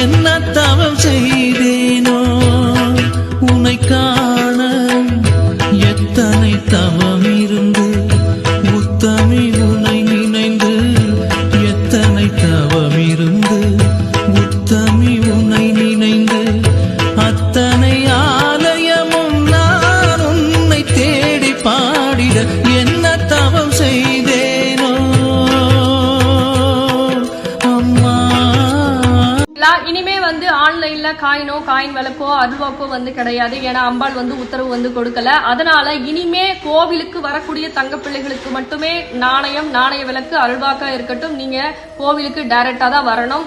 என்ன தவம் செய்தேனோ உனை காண எத்தனை தவம் இருந்து உத்தமி உனை நினைந்து எத்தனை தவம் இருந்து உத்தமி உனை நினைந்து அத்தனை இனிமே வந்து ஆன்லைன்ல காயினோ காயின் விளக்கோ அருள்வாக்கோ வந்து கிடையாது. ஏன்னா அம்பாள் வந்து உத்தரவு வந்து கொடுக்கல. அதனால இனிமே கோவிலுக்கு வரக்கூடிய தங்க பிள்ளைகளுக்கு மட்டுமே நாணயம் நாணய விளக்கு அருள்வாக்கா இருக்கட்டும். நீங்க கோவிலுக்கு டைரக்டா தான் வரணும்.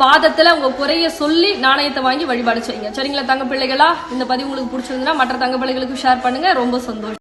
பாதத்துல உங்க குறைய சொல்லி நாணயத்தை வாங்கி வழிபாடு செய்யுங்க. சரிங்களா தங்க பிள்ளைகளா? இந்த பதிவு உங்களுக்கு பிடிச்சிருந்தா மற்ற தங்க பிள்ளைகளுக்கு ஷேர் பண்ணுங்க. ரொம்ப சந்தோஷம்.